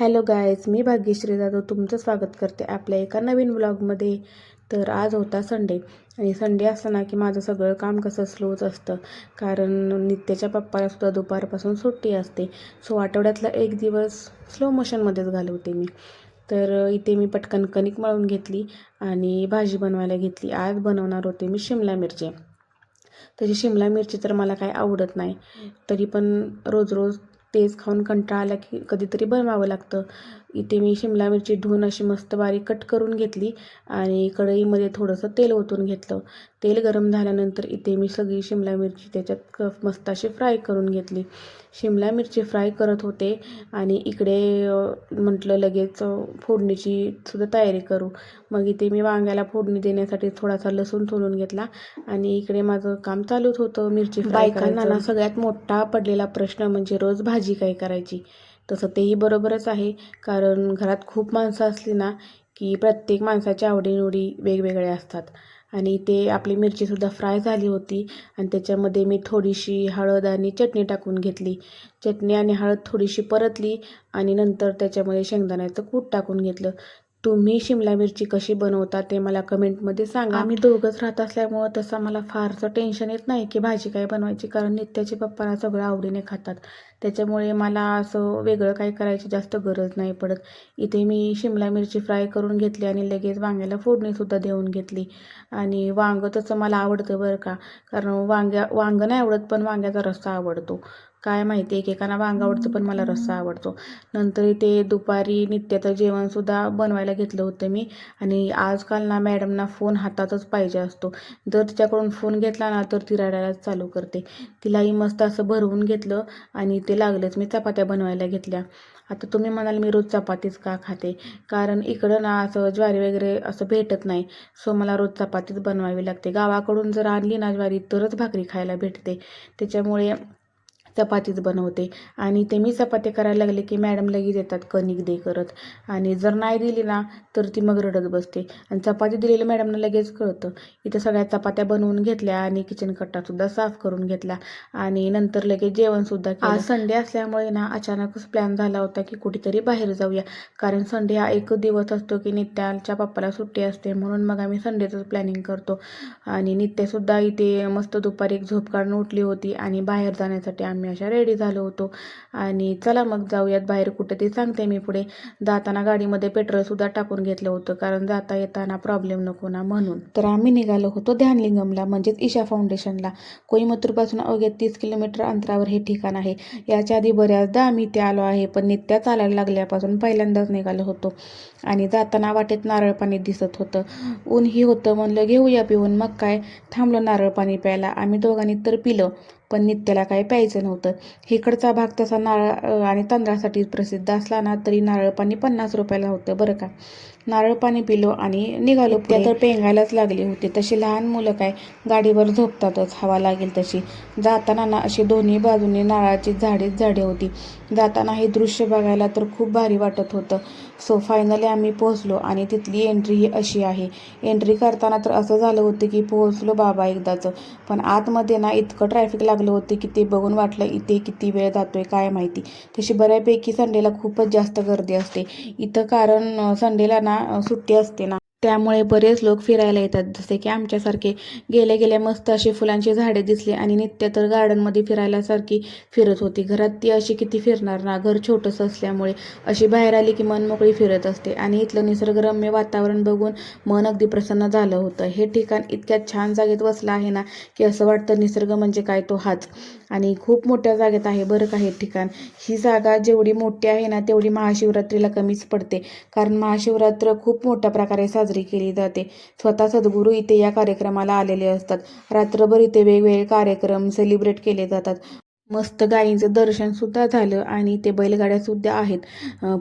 Hello guys मी भाग्यश्री जाधव तुमचं स्वागत करते आपल्या एका नवीन ब्लॉगमध्ये तर आज होता संडे आणि संडे असताना की माझं सगळं काम कसं स्लोच असतं. कारण नित्याच्या पप्पाला सुद्धा दुपारपासून सुट्टी असते. सो आठवड्यातला एक दिवस स्लो मोशनमध्येच घालवते मी. तर इथे मी पटकन कणिक मळून घेतली आणि भाजी बनवायला घेतली. आज बनवणार होते मी शिमला मिरची. तशी शिमला मिरची तर मला काही आवडत नाही. तरी पण रोज रोज तेच खाऊन कंटाळा आला की कधीतरी बनवावं लागतं. इथे मी शिमला मिरची धुवून अशी मस्त बारीक कट करून घेतली आणि कढईमध्ये थोडंसं तेल ओतून घेतलं. तेल गरम झाल्यानंतर इथे मी सगळी शिमला मिरची त्याच्यात क मस्त अशी फ्राय करून घेतली. शिमला मिरची फ्राय करत होते आणि इकडे म्हटलं लगेच फोडणीची सुद्धा तयारी करू. मग इथे मी वांग्याला फोडणी देण्यासाठी थोडासा लसूण सोलून घेतला आणि इकडे माझं काम चालूच होतं मिरची बायकांना ना सगळ्यात मोठा पडलेला प्रश्न म्हणजे रोज भाजी काय करायची? तसं तेही बरोबरच आहे. कारण घरात खूप माणसं असली ना की प्रत्येक माणसाच्या आवडीनिवडी वेगवेगळ्या असतात. आणि ते आपली मिरचीसुद्धा फ्राय झाली होती आणि त्याच्यामध्ये मी थोडीशी हळद आणि चटणी टाकून घेतली. चटणी आणि हळद थोडीशी परतली आणि नंतर त्याच्यामध्ये शेंगदाण्याचं कूट टाकून घेतलं. तुम्ही शिमला मिरची कशी बनवता ते मला कमेंटमध्ये सांगा. आम्ही दोघंच राहत असल्यामुळं तसं मला फारसं टेन्शन येत नाही की भाजी काय बनवायची कारण नित्याचे पप्पाला सगळं आवडीने खातात. त्याच्यामुळे मला असं वेगळं काही करायची जास्त गरज नाही पडत. इथे मी शिमला मिरची फ्राय करून घेतली आणि लगेच वांग्याला फोडणीसुद्धा देऊन घेतली. आणि वांगं तसं मला आवडतं बरं का. कारण वांग्या वांगं नाही आवडत पण वांग्याचा रस्सा आवडतो. काय माहिती एकेकांना वांग आवडतं पण मला रस्सा आवडतो. नंतर इथे दुपारी नित्याचं जेवणसुद्धा बनवायला घेतलं होतं मी. आणि आजकाल ना मॅडमना फोन हातातच पाहिजे असतो. जर तिच्याकडून फोन घेतला ना तर ती रडायलाच चालू करते. तिलाही मस्त असं भरवून घेतलं आणि ते लागलंच मी चपात्या बनवायला घेतल्या. आता तुम्ही म्हणाल मी रोज चपातीच का खाते? कारण इकडं ना असं ज्वारी वगैरे असं भेटत नाही. सो मला रोज चपातीच बनवावी लागते. गावाकडून जर आणली ना ज्वारी तरच भाकरी खायला भेटते. त्याच्यामुळे चपातीच बनवते. आणि ते मी चपाती करायला लागले की मॅडम लगेच येतात कणिक दे करत. आणि जर नाही दिली ना तर ती मग रडत बसते. आणि चपाती दिलेली मॅडमना लगेच कळतं. इथं सगळ्या चपात्या बनवून घेतल्या आणि किचन कट्टासुद्धा साफ करून घेतला. आणि नंतर लगेच जेवणसुद्धा आज संडे असल्यामुळे ना अचानकच प्लॅन झाला होता की कुठेतरी बाहेर जाऊया. कारण संडे हा एक दिवस असतो की नित्याच्या पप्पाला सुट्टी असते म्हणून मग आम्ही संडेचंच प्लॅनिंग करतो. आणि नित्यासुद्धा इथे मस्त दुपारी एक झोप काढून उठली होती आणि बाहेर जाण्यासाठी आम्ही अशा रेडी झालो होतो. आणि चला मग जाऊयात बाहेर कुठे ते सांगते मी पुढे. जाताना गाडीमध्ये पेट्रोलसुद्धा टाकून घेतलं होतं कारण जाता येताना प्रॉब्लेम नको ना म्हणून. तर आम्ही निघालो होतो ध्यानलिंगमला म्हणजेच ईशा फाउंडेशनला कोईमतूरपासून अवघ्या तीस किलोमीटर अंतरावर हे ठिकाण आहे. याच्या आधी बऱ्याचदा आम्ही इथे आलो आहे पण नित्या चालायला लागल्यापासून पहिल्यांदाच निघालो होतो. आणि जाताना वाटेत नारळ पाणी दिसत होतं. ऊनही होतं म्हणलं घेऊया पिऊन मग काय? थांबलो नारळ पाणी प्यायला. आम्ही दोघांनी तर पिलं. पण नित्याला काही प्यायचं नव्हतं. हिकडचा भाग तसा नारळ आणि तांदळासाठी प्रसिद्ध असला ना तरी नारळ पाणी पन्नास रुपयाला होतं बरं का? नारळ पाणी पिलो आणि निघालो. त्या तर पेंगायलाच लागली होती. तशी लहान मुलं काय गाडीवर झोपतातच हवा लागेल तशी. जाताना ना अशी दोन्ही बाजूने नारळाची झाडेच झाडे होती. जाताना हे दृश्य बघायला तर खूप भारी वाटत होतं. सो फायनली आम्ही पोहोचलो आणि तिथली एंट्री ही अशी आहे. एंट्री करताना तर असं झालं होतं की पोहोचलो बाबा एकदाचं. पण आतमध्ये ना इतकं ट्रॅफिक लागलं होतं की ते बघून वाटलं इथे किती वेळ जातोय काय माहिती. तशी बऱ्यापैकी संडेला खूपच जास्त गर्दी असते. इथं कारण संडेला ना सुट्टी असते ना. त्यामुळे बरेच लोक फिरायला येतात. जसे की आमच्यासारखे गेल्या गेल्या मस्त अशी फुलांची झाडे दिसली आणि नित्य तर गार्डनमध्ये फिरायला सारखी फिरत होती. घरात ती अशी किती फिरणार ना? घर छोटंसं असल्यामुळे अशी बाहेर आली की मन मोकळी फिरत असते. आणि इथलं निसर्गरम्य वातावरण बघून मन अगदी प्रसन्न झालं होतं. हे ठिकाण इतक्या छान जागेत वसलं आहे ना की असं वाटतं निसर्ग म्हणजे काय तो हाच. आणि खूप मोठ्या जागेत आहे बरं का हे ठिकाण. ही जागा जेवढी मोठी आहे ना तेवढी महाशिवरात्रीला कमीच पडते. कारण महाशिवरात्र खूप मोठ्या प्रकारे साजरी साजरी केली जाते. स्वतः सद्गुरू इथे या कार्यक्रमाला आलेले असतात. रात्रभर इथे वेगवेगळे कार्यक्रम सेलिब्रेट केले जातात. मस्त गायींचं दर्शनसुद्धा झालं आणि ते बैलगाड्यासुद्धा आहेत.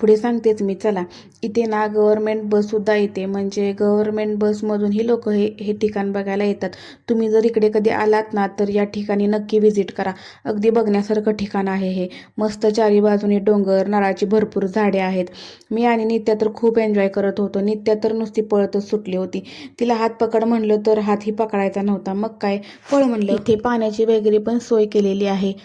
पुढे सांगतेच मी चला. इथे ना गव्हर्मेंट बससुद्धा येते. म्हणजे गव्हर्मेंट बसमधूनही लोक हे हे ठिकाण बघायला येतात. तुम्ही जर इकडे कधी आलात ना तर या ठिकाणी नक्की व्हिजिट करा. अगदी बघण्यासारखं ठिकाण आहे हे. मस्त चारी बाजूने डोंगर नारळाची भरपूर झाडे आहेत. मी आणि नित्या तर खूप एन्जॉय करत होतो. नित्या तर नुसती पळतच सुटली होती. तिला हात पकड म्हणलं तर हातही पकडायचा नव्हता. मग काय? पळ म्हणलं. इथे पाण्याची वगैरे पण सोय केलेली आहे.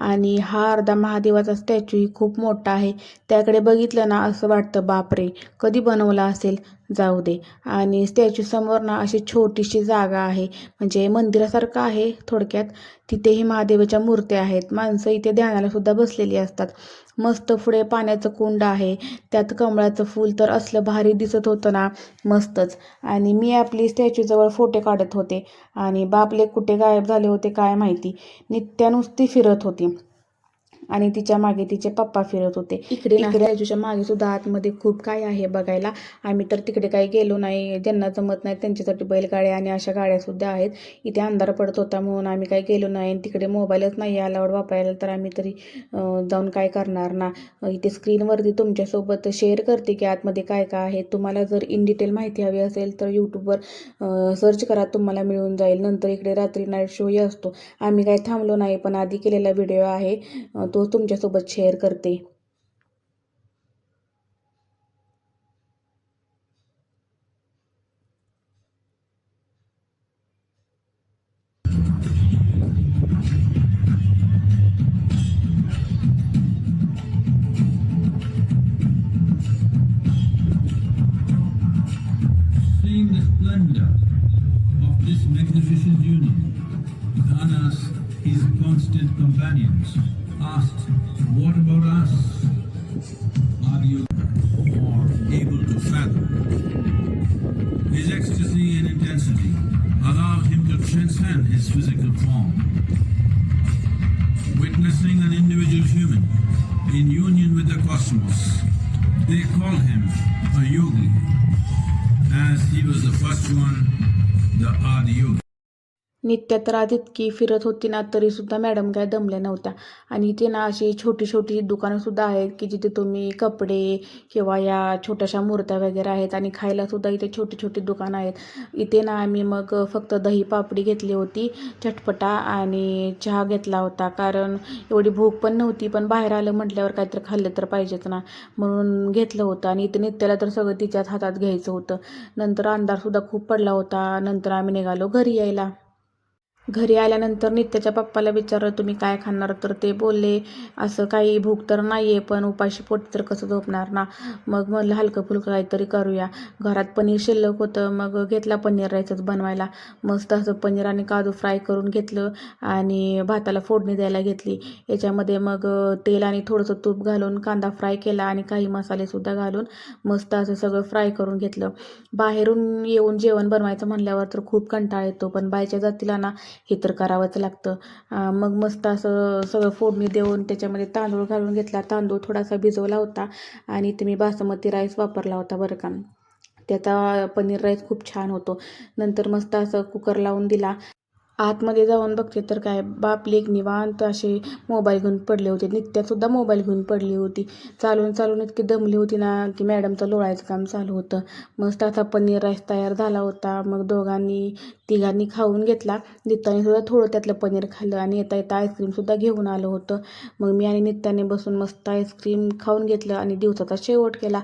आणि हा अर्धा महादेवाचा स्टॅच्यूही खूप मोठा आहे. त्याकडे बघितलं ना असं वाटतं बापरे कधी बनवला असेल? जाऊ दे. आणि स्टॅच्यू समोर ना अशी छोटीशी जागा आहे. म्हणजे मंदिरासारखं आहे थोडक्यात. तिथेही महादेवाच्या मूर्त्या आहेत. माणसं इथे ध्यानाला सुद्धा बसलेली असतात. मस्त पुढे पाण्याचं कुंड आहे. त्यात कमळाचं फूल तर असलं भारी दिसत होतं ना मस्तच. आणि मी आपली स्टॅच्यूजवळ फोटो काढत होते. आणि बापले कुठे गायब झाले होते काय माहिती. नित्या नुसती फिरत होती. आणि तिच्यामागे तिचे पप्पा फिरत होते. इकडे इकडे स्टॅच्यूच्या मागे सुद्धा आतमध्ये खूप काय आहे बघायला. आम्ही तर तिकडे काही गेलो नाही ज्यांना जमत नाही त्यांच्यासाठी बैलगाड्या आणि अशा गाड्या सुद्धा आहेत. इथे अंधार पडत होता म्हणून आम्ही काही गेलो नाही आणि तिकडे मोबाईलच नाही अलाउड वापरायला तर आम्ही तरी जाऊन काय करणार ना? इथे स्क्रीनवरती तुमच्यासोबत शेअर करते की आतमध्ये काय काय आहे. तुम्हाला जर इन डिटेल माहिती हवी असेल तर यूट्यूबवर सर्च करा तुम्हाला मिळून जाईल. नंतर इकडे रात्री नाईट शोही असतो. आम्ही काही थांबलो नाही पण आधी केलेला व्हिडिओ आहे दोस्तों जैसे बस शेयर करते Companions. Asked, What about us? Are you able to fathom? His ecstasy and intensity allowed him to transcend his physical form. Witnessing an individual human in union with the cosmos, they call him a yogi as he was the first one, the Adi Yogi. Nitya तर आदितकी इतकी फिरत होती ना तरीसुद्धा madam काय दमल्या नव्हत्या. आणि इथे ना अशी छोटी छोटी दुकानंसुद्धा आहेत की जिथे तुम्ही कपडे किंवा या छोट्याशा मूर्त्या वगैरे आहेत आणि खायलासुद्धा इथे छोटी छोटी दुकानं आहेत. इथे ना आम्ही मग फक्त दही पापडी घेतली होती चटपटा आणि चहा घेतला होता. कारण एवढी भूक पण नव्हती पण बाहेर आलं म्हटल्यावर काहीतरी खाल्लं तर पाहिजेच ना म्हणून घेतलं होतं. आणि इथे नित्याला तर सगळं तिच्याच हातात घ्यायचं होतं. नंतर अंधारसुद्धा खूप पडला होता. नंतर आम्ही निघालो घरी यायला. घरी आल्यानंतर नित्याच्या पप्पाला विचारलं तुम्ही काय खाणार? तर ते बोलले असं काही भूक तर नाही आहे पण उपाशी पोट तर कसं झोपणार ना? मग म्हणलं हलकं फुलकं काहीतरी करूया. घरात पनीर शिल्लक होतं मग घेतला पनीर राईसच बनवायला. मस्त असं पनीर आणि काजू फ्राय करून घेतलं आणि भाताला फोडणी द्यायला घेतली. याच्यामध्ये मग तेल आणि थोडंसं तूप घालून कांदा फ्राय केला आणि काही मसालेसुद्धा घालून मस्त असं सगळं फ्राय करून घेतलं. बाहेरून येऊन जेवण बनवायचं म्हणल्यावर तर खूप कंटाळा येतो पण बायच्या जातीला ना हे तर करावंच लागतं. मग मस्त असं सगळं फोडणी देऊन त्याच्यामध्ये तांदूळ घालून घेतला. तांदूळ थोडासा भिजवला होता आणि ते मी बासमती राईस वापरला होता बरं का. त्याचा पनीर राईस खूप छान होतो. नंतर मस्त असं कुकर लावून दिला. आतमध्ये जाऊन बघते तर काय बापले एक निवांत असे मोबाईल घेऊन पडले होते. नित्यासुद्धा मोबाईल घेऊन पडली होती. चालून चालून इतकी दमली होती ना की मॅडमचं लोळायचं काम चालू होतं. मस्त असा पनीर राईस तयार झाला होता. मग दोघांनी तिघांनी खाऊन घेतला. नित्याने सुद्धा थोडं त्यातलं पनीर खाल्लं आणि येता येता आईस्क्रीमसुद्धा घेऊन आलं होतं. मग मी आणि नित्याने बसून मस्त आईस्क्रीम खाऊन घेतलं आणि दिवसाचा शेवट केला.